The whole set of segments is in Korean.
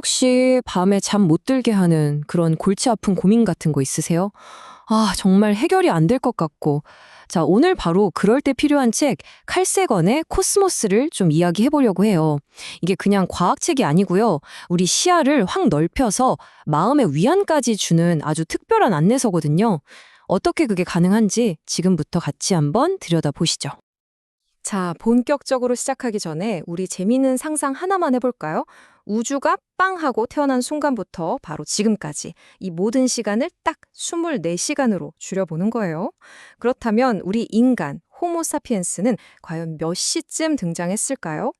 혹시 밤에 잠 못 들게 하는 그런 골치 아픈 고민 같은 거 있으세요? 아, 정말 해결이 안 될 것 같고. 자, 오늘 바로 그럴 때 필요한 책 칼세건의 코스모스를 좀 이야기해 보려고 해요. 이게 그냥 과학책이 아니고요. 우리 시야를 확 넓혀서 마음의 위안까지 주는 아주 특별한 안내서거든요. 어떻게 그게 가능한지 지금부터 같이 한번 들여다보시죠. 자, 본격적으로 시작하기 전에 우리 재미있는 상상 하나만 해볼까요? 우주가 빵 하고 태어난 순간부터 바로 지금까지 이 모든 시간을 딱 24시간으로 줄여보는 거예요. 그렇다면 우리 인간, 호모사피엔스는 과연 몇 시쯤 등장했을까요?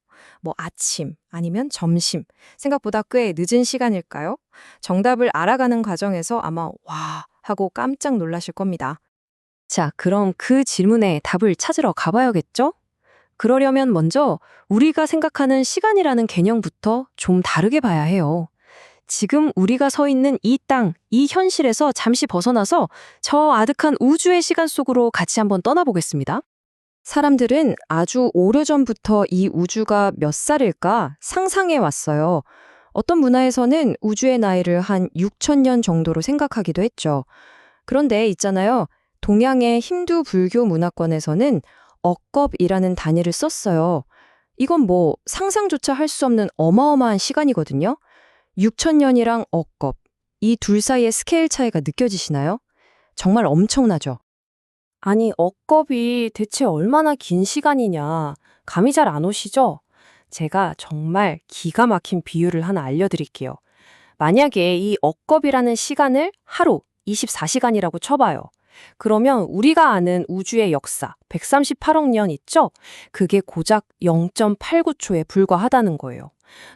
뭐 아침 아니면 점심 생각보다 꽤 늦은 시간일까요? 정답을 알아가는 과정에서 아마 와 하고 깜짝 놀라실 겁니다. 자, 그럼 그 질문에 답을 찾으러 가봐야겠죠? 그러려면 먼저 우리가 생각하는 시간이라는 개념부터 좀 다르게 봐야 해요. 지금 우리가 서 있는 이 땅, 이 현실에서 잠시 벗어나서 저 아득한 우주의 시간 속으로 같이 한번 떠나보겠습니다. 사람들은 아주 오래전부터 이 우주가 몇 살일까 상상해 왔어요. 어떤 문화에서는 우주의 나이를 한 6천년 정도로 생각하기도 했죠. 그런데 있잖아요. 동양의 힌두 불교 문화권에서는 억겁이라는 단위를 썼어요. 이건 뭐 상상조차 할 수 없는 어마어마한 시간이거든요. 6천년이랑 억겁, 이 둘 사이의 스케일 차이가 느껴지시나요? 정말 엄청나죠? 아니, 억겁이 대체 얼마나 긴 시간이냐, 감이 잘 안 오시죠? 제가 정말 기가 막힌 비유를 하나 알려드릴게요. 만약에 이 억겁이라는 시간을 하루 24시간이라고 쳐봐요. 그러면 우리가 아는 우주의 역사 138억 년 있죠? 그게 고작 0.89초에 불과하다는 거예요.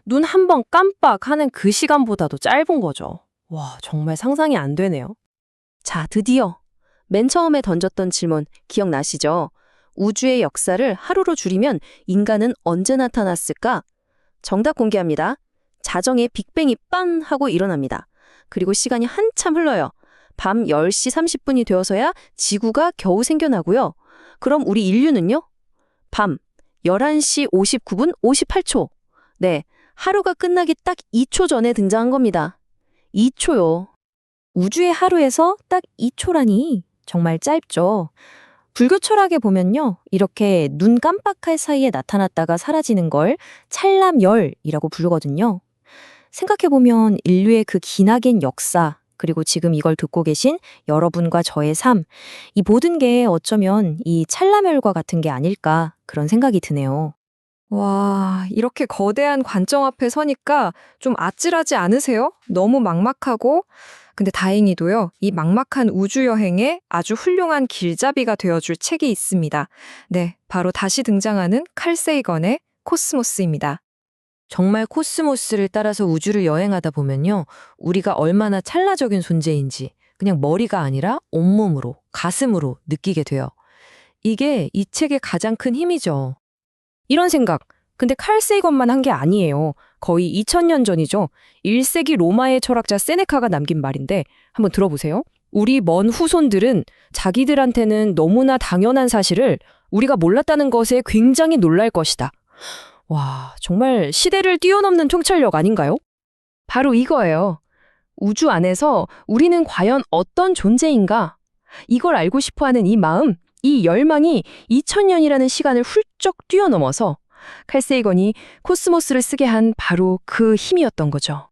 눈 한 번 깜빡하는 그 시간보다도 짧은 거죠. 와, 정말 상상이 안 되네요. 자, 드디어 맨 처음에 던졌던 질문 기억나시죠? 우주의 역사를 하루로 줄이면 인간은 언제 나타났을까? 정답 공개합니다. 자정에 빅뱅이 빤 하고 일어납니다. 그리고 시간이 한참 흘러요. 밤 10시 30분이 되어서야 지구가 겨우 생겨나고요. 그럼 우리 인류는요? 밤 11시 59분 58초. 네, 하루가 끝나기 딱 2초 전에 등장한 겁니다. 2초요. 우주의 하루에서 딱 2초라니 정말 짧죠. 불교 철학에 보면요. 이렇게 눈 깜빡할 사이에 나타났다가 사라지는 걸 찰남열이라고 부르거든요. 생각해보면 인류의 그 기나긴 역사, 그리고 지금 이걸 듣고 계신 여러분과 저의 삶, 이 모든 게 어쩌면 이 찰나멸과 같은 게 아닐까 그런 생각이 드네요. 와, 이렇게 거대한 관점 앞에 서니까 좀 아찔하지 않으세요? 너무 막막하고. 근데 다행히도요, 이 막막한 우주여행에 아주 훌륭한 길잡이가 되어줄 책이 있습니다. 네, 바로 다시 등장하는 칼 세이건의 코스모스입니다. 정말 코스모스를 따라서 우주를 여행하다 보면요. 우리가 얼마나 찰나적인 존재인지 그냥 머리가 아니라 온몸으로, 가슴으로 느끼게 돼요. 이게 이 책의 가장 큰 힘이죠. 이런 생각. 근데 칼 세이건만 한 게 아니에요. 거의 2000년 전이죠. 1세기 로마의 철학자 세네카가 남긴 말인데 한번 들어보세요. 우리 먼 후손들은 자기들한테는 너무나 당연한 사실을 우리가 몰랐다는 것에 굉장히 놀랄 것이다. 와, 정말 시대를 뛰어넘는 통찰력 아닌가요? 바로 이거예요. 우주 안에서 우리는 과연 어떤 존재인가? 이걸 알고 싶어 하는 이 마음, 이 열망이 2000년이라는 시간을 훌쩍 뛰어넘어서 칼세이건이 코스모스를 쓰게 한 바로 그 힘이었던 거죠.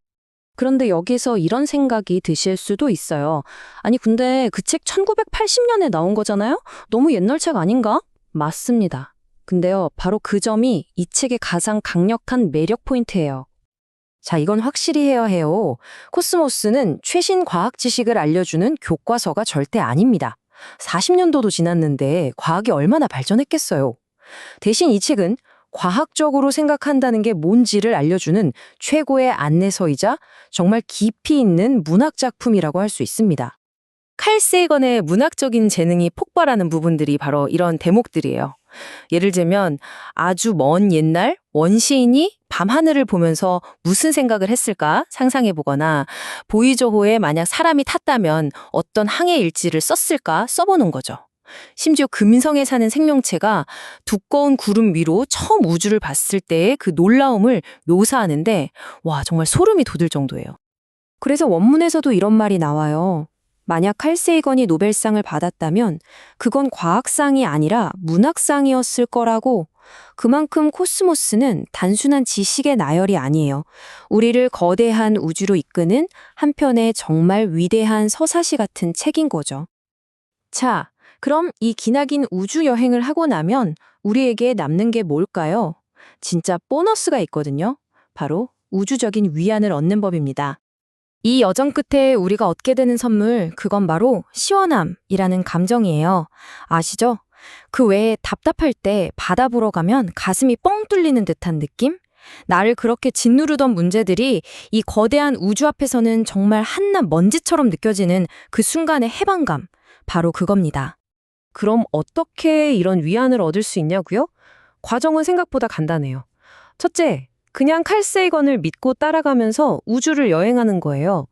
그런데 여기서 이런 생각이 드실 수도 있어요. 아니, 근데 그 책 1980년에 나온 거잖아요? 너무 옛날 책 아닌가? 맞습니다. 근데요, 바로 그 점이 이 책의 가장 강력한 매력 포인트예요. 자, 이건 확실히 해야 해요. 코스모스는 최신 과학 지식을 알려주는 교과서가 절대 아닙니다. 40년도도 지났는데 과학이 얼마나 발전했겠어요. 대신 이 책은 과학적으로 생각한다는 게 뭔지를 알려주는 최고의 안내서이자 정말 깊이 있는 문학 작품이라고 할 수 있습니다. 칼 세이건의 문학적인 재능이 폭발하는 부분들이 바로 이런 대목들이에요. 예를 들면 아주 먼 옛날 원시인이 밤하늘을 보면서 무슨 생각을 했을까 상상해 보거나 보이저호에 만약 사람이 탔다면 어떤 항해 일지를 썼을까 써보는 거죠. 심지어 금성에 사는 생명체가 두꺼운 구름 위로 처음 우주를 봤을 때의 그 놀라움을 묘사하는데 와 정말 소름이 돋을 정도예요. 그래서 원문에서도 이런 말이 나와요. 만약 칼세이건이 노벨상을 받았다면 그건 과학상이 아니라 문학상이었을 거라고. 그만큼 코스모스는 단순한 지식의 나열이 아니에요. 우리를 거대한 우주로 이끄는 한편의 정말 위대한 서사시 같은 책인 거죠. 자, 그럼 이 기나긴 우주 여행을 하고 나면 우리에게 남는 게 뭘까요? 진짜 보너스가 있거든요. 바로 우주적인 위안을 얻는 법입니다. 이 여정 끝에 우리가 얻게 되는 선물, 그건 바로 시원함이라는 감정이에요. 아시죠? 그 외에 답답할 때 바다 보러 가면 가슴이 뻥 뚫리는 듯한 느낌? 나를 그렇게 짓누르던 문제들이 이 거대한 우주 앞에서는 정말 한낱 먼지처럼 느껴지는 그 순간의 해방감. 바로 그겁니다. 그럼 어떻게 이런 위안을 얻을 수 있냐고요? 과정은 생각보다 간단해요. 첫째, 그냥 칼세이건을 믿고 따라가면서 우주를 여행하는 거예요.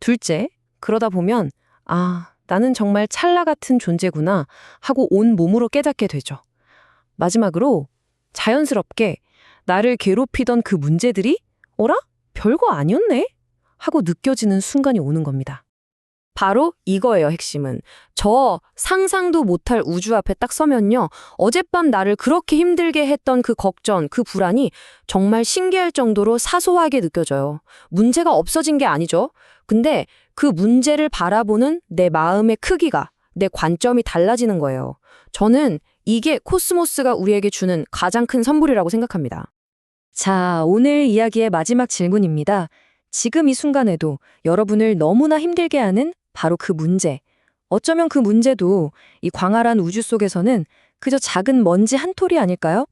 둘째, 그러다 보면 아, 나는 정말 찰나 같은 존재구나 하고 온 몸으로 깨닫게 되죠. 마지막으로 자연스럽게 나를 괴롭히던 그 문제들이 어라? 별거 아니었네? 하고 느껴지는 순간이 오는 겁니다. 바로 이거예요, 핵심은. 저 상상도 못할 우주 앞에 딱 서면요. 어젯밤 나를 그렇게 힘들게 했던 그 걱정, 그 불안이 정말 신기할 정도로 사소하게 느껴져요. 문제가 없어진 게 아니죠. 근데 그 문제를 바라보는 내 마음의 크기가, 내 관점이 달라지는 거예요. 저는 이게 코스모스가 우리에게 주는 가장 큰 선물이라고 생각합니다. 자, 오늘 이야기의 마지막 질문입니다. 지금 이 순간에도 여러분을 너무나 힘들게 하는 바로 그 문제. 어쩌면 그 문제도 이 광활한 우주 속에서는 그저 작은 먼지 한 톨이 아닐까요?